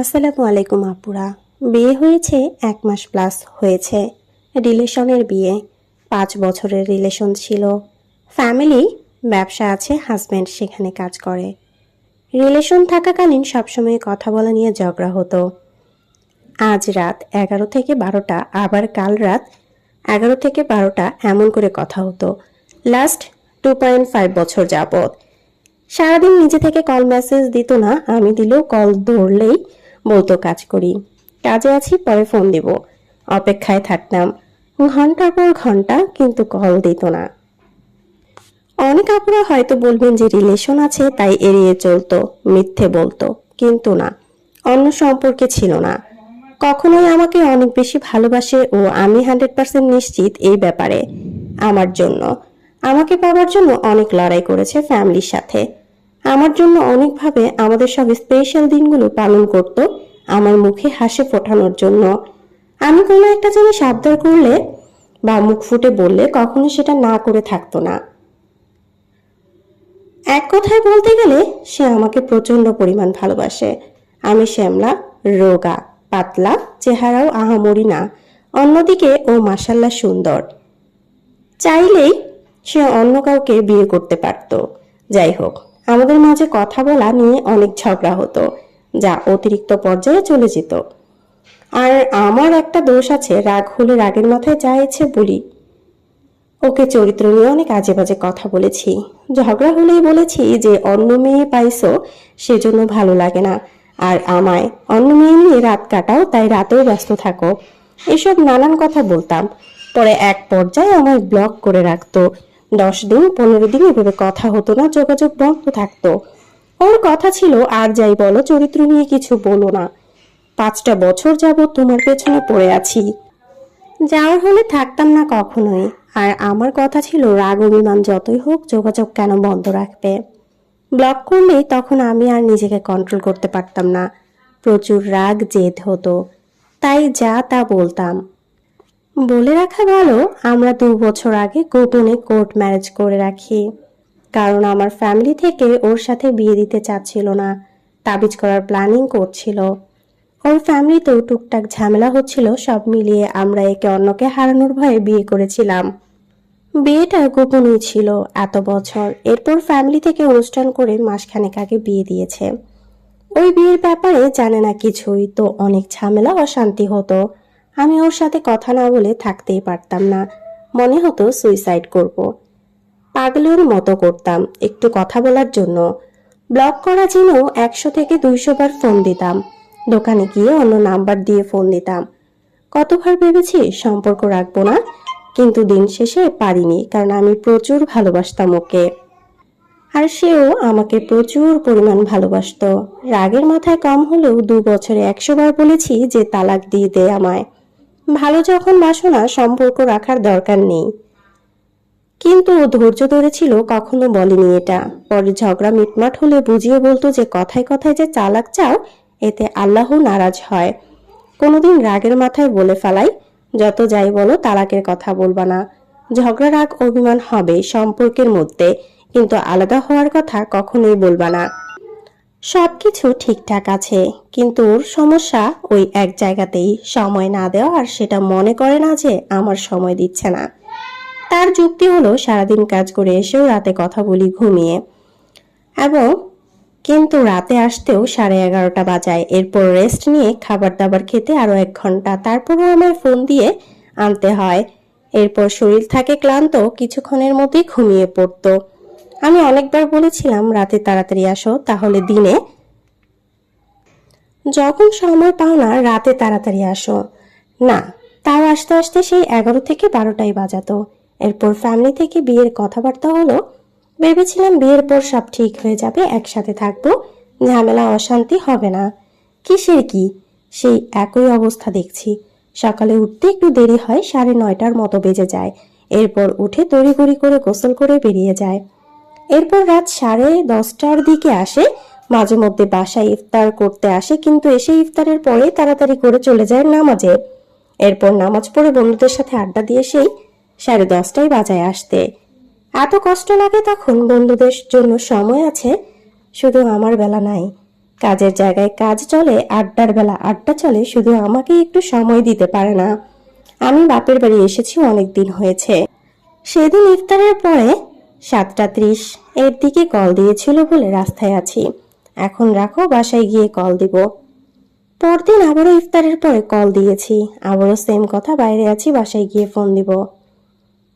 আসসালামু আলাইকুম আপুরা। বিয়ে হয়েছে এক মাস প্লাস হয়েছে। রিলেশনের বিয়ে। পাঁচ বছরের রিলেশন ছিল। ফ্যামিলি, ব্যবসা আছে হাজব্যান্ড সেখানে কাজ করে। রিলেশন থাকাকালীন সবসময় কথা বলা নিয়ে ঝগড়া হতো। আজ রাত এগারো থেকে বারোটা, আবার কাল রাত এগারো থেকে বারোটা এমন করে কথা হতো। লাস্ট টু পয়েন্ট ফাইভ বছর যাবত সারাদিন নিজে থেকে কল মেসেজ দিত না, আমি দিলেও কল ধরলেই বলতো, কাজ করি। কাজে আছি, পরে ফোন দিব। অপেক্ষায় থাকতাম। ঘণ্টার পর ঘণ্টা কিন্তু কল দিত না। অনেক আপুরা হয়তো বলবেন যে রিলেশন আছে, তাই এড়িয়ে চলতো, মিথ্যে বলতো, কিন্তু না। অন্য সম্পর্কে ছিল না। কখনোই আমাকে অনেক বেশি ভালোবাসে ও আমি হান্ড্রেড পার্সেন্ট নিশ্চিত এই ব্যাপারে, আমার জন্য। আমাকে পাওয়ার জন্য অনেক লড়াই করেছে ফ্যামিলির সাথে। আমার জন্য অনেকভাবে আমাদের সব স্পেশাল দিনগুলো পালন করত আমার মুখে হাসি ফোটানোর জন্য। আমি কোনো একটা জিনিস আবদার করলে বা মুখ ফুটে বললে কখনো সেটা না করে থাকতো না। এক কথায় বলতে গেলে সে আমাকে প্রচণ্ড পরিমাণ ভালোবাসে। আমি শ্যামলা, রোগা, পাতলা, চেহারাও আহামরি না, অন্যদিকে ও মাসাল্লা সুন্দর। চাইলেই সে অন্য কাউকে বিয়ে করতে পারত। যাই হোক আমাদের মাঝে কথা বলা নিয়ে অনেক ঝগড়া হতো, যা অতিরিক্ত পর্যায়ে চলে যেত। আর আমার একটা দোষ আছে, রাগ হলে রাগের মাথায় যা ইচ্ছে বলি। ওকে চরিত্র নিয়ে অনেক আজে বাজে কথা বলেছি। ঝগড়া হলেই বলেছি যে, অন্য মেয়ে পাইছো, সেজন্য ভালো লাগে না। আর আমায়, অন্য মেয়ে নিয়ে রাত কাটাও, তাই রাতেও ব্যস্ত থাকো। এসব নানান কথা বলতাম। পরে এক পর্যায়ে আমায় ব্লক করে রাখতো। দশ দিন, পনেরো দিন এভাবে কথা হতো না, যোগাযোগ বন্ধ থাকতো। ওর কথা ছিল, আর যাই বলো, চরিত্র নিয়ে কিছু বলো না। পাঁচটা বছর যাবত তোমার পেছনে পড়ে আছি। যাওয়ার হলে থাকতাম না কখনোই। আর আমার কথা ছিল, রাগ অভিমান যতই হোক, যোগাযোগ কেন বন্ধ রাখবে? ব্লক করলেই তখন আমি আর নিজেকে কন্ট্রোল করতে পারতাম না। প্রচুর রাগ, জেদ হতো। তাই যা তা বলতাম। বলে রাখা ভালো, আমরা দু বছর আগে গোপনে কোর্ট ম্যারেজ করে রাখি। কারণ আমার ফ্যামিলি থেকে ওর সাথে বিয়ে দিতে চাচ্ছিল না, তাবিজ করার প্ল্যানিং করছিল। ওর ফ্যামিলিতেও টুকটাক ঝামেলা হচ্ছিল, সব মিলিয়ে আমরা একে অন্যকে হারানোর ভয়ে বিয়ে করেছিলাম। বিয়েটা গোপনই ছিল এত বছর। এরপর ফ্যামিলি থেকে অনুষ্ঠান করে মাসখানেক আগে বিয়ে দিয়েছে। ওই বিয়ের ব্যাপারে জানে না কিছুই, তো অনেক ঝামেলা, অশান্তি হতো। আমি ওর সাথে কথা না বলে থাকতেই পারতাম না। মনে হতো সুইসাইড করব। পাগলের মতো করতাম একটু কথা বলার জন্য। ব্লক করা জেনেও একশো থেকে দুইশো বার ফোন দিতাম। দোকানে গিয়ে অন্য নাম্বার দিয়ে ফোন দিতাম। কতবার ভেবেছি সম্পর্ক রাখব না, কিন্তু দিন শেষে পারিনি, কারণ আমি প্রচুর ভালোবাসতাম ওকে। আর সেও আমাকে প্রচুর পরিমাণ ভালোবাসত। রাগের মাথায় কম হলেও দু বছরে একশো বার বলেছি যে তালাক দিয়ে দে আমায়। ভালো যখন বাসো না সম্পর্ক রাখার দরকার নেই। কিন্তু ধৈর্য ধরেছিল কখনো বলেনি এটা। পরে ঝগড়া মিটমাট হলে বুঝিয়ে বলতো যে, কথায় কথায় যে চালাক চাও, এতে আল্লাহ নারাজ হয়। কোনোদিন রাগের মাথায় বলে ফেলাই, যত যাই বলো তালাকের কথা বলবা না। ঝগড়া, রাগ, অভিমান হবে সম্পর্কের মধ্যে, কিন্তু আলাদা হওয়ার কথা কখনোই বলবা না। সবকিছু ঠিকঠাক আছে, কিন্তু ওর সমস্যা ওই এক জায়গাতেই। সময় না দেওয়া আর সেটা মনে করে না যে আমার সময় দিচ্ছে না। তার যুক্তি হলো সারাদিন কাজ করে এসেও রাতে কথা বলি, ঘুমিয়ে। এবং কিন্তু রাতে আসতেও সাড়ে এগারোটা বাজায়। এরপর রেস্ট নিয়ে খাবার দাবার খেতে আরও এক ঘণ্টা। তারপরও আমায় ফোন দিয়ে আনতে হয়। এরপর শরীর থাকে ক্লান্ত, কিছুক্ষণের মধ্যেই ঘুমিয়ে পড়তো। আমি অনেকবার বলেছিলাম, রাতে তাড়াতাড়ি আসো, তাহলে দিনে। যখন সময় পাও না, রাতে তাড়াতাড়ি আসো। না, তাও আসতে আসতে সেই এগারো থেকে বারোটাই বাজাতো। এরপর ফ্যামিলি থেকে বিয়ের কথাবার্তা হলো, ভেবেছিলাম বিয়ের পর সব ঠিক হয়ে যাবে, একসাথে থাকব, ঝামেলা, অশান্তি হবে না। কিসের কি? সেই একই অবস্থা দেখছি। সকালে উঠতে একটু দেরি হয়, সাড়ে নয়টার মতো বেজে যায়। এরপর উঠে তড়িঘড়ি করে গোসল করে বেরিয়ে যায়। এরপর রাত সাড়ে দশটার দিকে আসে। মাঝে মধ্যে বাসায় ইফতার করতে আসে, কিন্তু এসে ইফতারের পরে তাড়াতাড়ি করে চলে যায় নামাজে। এরপর নামাজ পড়ে বন্ধুদের সাথে আড্ডা দিয়ে সেই সাড়ে দশটায় বাজায় আসতে। এত কষ্ট লাগে তখন বন্ধুদের জন্য সময় আছে, শুধু আমার বেলা নাই। কাজের জায়গায় কাজ চলে, আড্ডার বেলা আড্ডা চলে, শুধু আমাকে একটু সময় দিতে পারে না। আমি বাপের বাড়ি এসেছি, অনেক দিন হয়েছে। সেদিন ইফতারের পরে সাতটা ত্রিশ। এর দিকে কল দিয়েছিল বলে রাস্তায় আছি। এখন রাখো, বাসায় গিয়ে কল দিব। পরদিন আবারও ইফতারের পরে কল দিয়েছি। আবারও সেম কথা, বাইরে আছি, বাসায় গিয়ে ফোন দিব।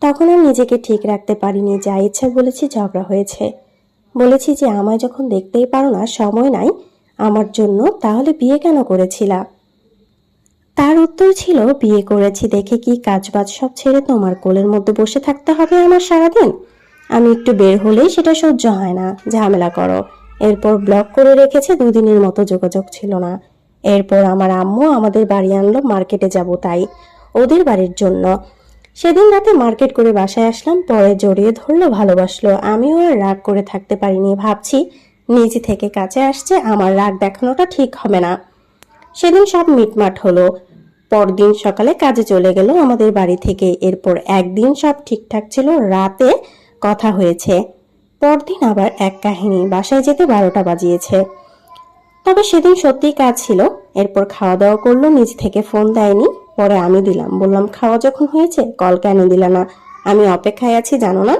তখন আর নিজেকে ঠিক রাখতে পারিনি, যা ইচ্ছা বলেছি ঝগড়া হয়েছে। বলেছি যে, আমায় যখন দেখতেই পারো না, সময় নাই, আমার জন্য, তাহলে বিয়ে কেন করেছিলা? তার উত্তর ছিল, বিয়ে করেছি দেখে কি কাজবাজ সব ছেড়ে তোমার কোলের মধ্যে বসে থাকতে হবে আমার সারাদিন? আমি একটু বের হলেই সেটা সহ্য হয় না। ঝামেলা করো। এরপর ব্লক করে রেখেছে দুদিনের মতো যোগাযোগ ছিল না। এরপর আমার আম্মু আমাদের বাড়ি আনলো মার্কেটে যাব তাই। ওদের বাড়ির জন্য। সেদিন রাতে মার্কেট করে বাসায় আসলাম, পরে জড়িয়ে ধরলো, ভালোবাসলো। আমিও আর রাগ করে থাকতে পারিনি। ভাবছি, নিজে থেকে কাছে আসছে, আমার রাগ দেখানোটা ঠিক হবে না। সেদিন সব মিটমাট হলো। পরদিন সকালে কাজে চলে গেল আমাদের বাড়ি থেকে। এরপর একদিন সব ঠিকঠাক ছিল। রাতে কথা হয়েছে। পরদিন আবার এক কাহিনী বাসায় যেতে বারোটা বাজিয়েছে। তবে সেদিন সত্যিই কাজ ছিল। এরপর খাওয়া দাওয়া করল, নিজ থেকে ফোন দেয়নি। পরে আমি দিলাম। বললাম, খাওয়া যখন হয়েছে কল কেন দিলা না? আমি অপেক্ষায় আছি, জানো না?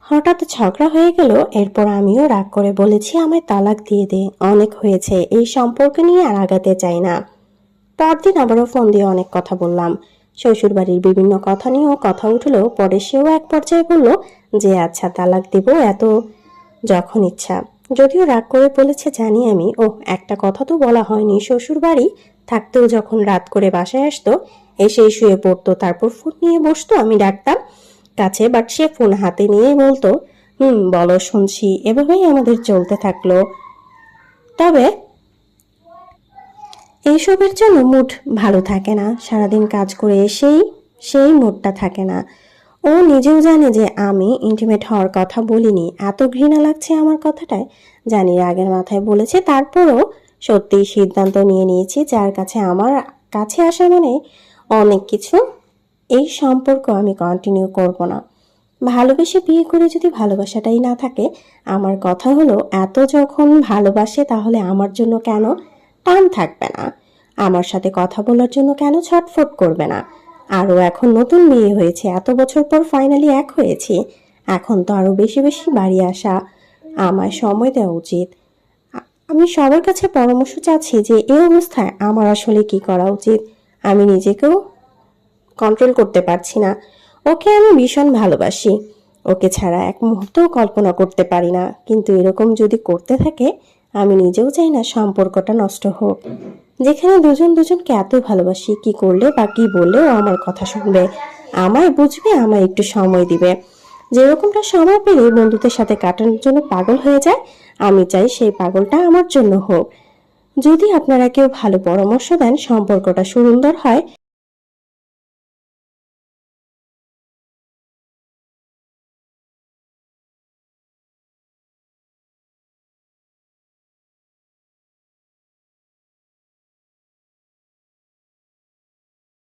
হঠাৎ ঝগড়া হয়ে গেল। এরপর আমিও রাগ করে বলেছি, আমায় তালাক দিয়ে দে। অনেক হয়েছে। এই সম্পর্ক নিয়ে আর আগাতে চাই না। পরদিন আবারও ফোন দিয়ে অনেক কথা বললাম। শ্বশুরবাড়ির বিভিন্ন কথা নিয়েও কথা উঠলেও পরে সেও এক পর্যায়ে বলল যে আচ্ছা তালাক দিব, এত যখন ইচ্ছা। যদিও রাগ করে বলেছে, জানি আমি। ও একটা কথা তো বলা হয়নি। শ্বশুর বাড়ি থাকতেও যখন রাত করে বাসায় আসতো এসেই শুয়ে পড়তো, তারপর ফোন নিয়ে বসতো, আমি ডাকতাম কাছে বাট সে ফোন হাতে নিয়ে বলতো, হুম, বলো, শুনছি। এভাবেই আমাদের চলতে থাকল। তবে এইসবের জন্য মুড ভালো থাকে না। সারাদিন কাজ করে এসেই সেই মুডটা থাকে না। ও নিজেও জানে যে আমি ইন্টিমেট হওয়ার কথা বলিনি। এত ঘৃণা লাগছে আমার কথাটায়? জানি আগের মাথায় বলেছে, তারপরও সত্যিই সিদ্ধান্ত নিয়ে নিয়েছি, যার কাছে আমার কাছে আসা মানে অনেক কিছু এই সম্পর্ক আমি কন্টিনিউ করব না। ভালোবেসে বিয়ে করে যদি ভালোবাসাটাই না থাকে, আমার কথা হলো, এত যখন ভালোবাসে তাহলে আমার জন্য কেন টান থাকবে না? আমার সাথে কথা বলার জন্য কেন ছটফট করবে না? আরও এখন নতুন বিয়ে হয়েছে, এত বছর পর ফাইনালি এক হয়েছি। এখন তো আরও বেশি বেশি বাড়ি আসা, আমায় সময় দেওয়া উচিত। আমি সবার কাছে পরামর্শ চাচ্ছি যে এই অবস্থায় আমার আসলে কি করা উচিত, আমি নিজেকেও কন্ট্রোল করতে পারছি না। ওকে আমি ভীষণ ভালোবাসি, ওকে ছাড়া এক মুহূর্তও কল্পনা করতে পারি না, কিন্তু এরকম যদি করতে থাকে, আমি নিজেও চাই না সম্পর্কটা নষ্ট হোক। যেখানে দুজন দুজনকে এত ভালোবাসি, কি করলে বা কি বললে ও আমার কথা শুনবে। আমায় বুঝবে, আমায় একটু সময় দিবে। যেরকমটা সময় পেলে বন্ধুদের সাথে কাটানোর জন্য পাগল হয়ে যায়, আমি চাই সেই পাগলটা আমার জন্য হোক। যদি আপনারা কেউ ভালো পরামর্শ দেন, সম্পর্কটা সুন্দর হয়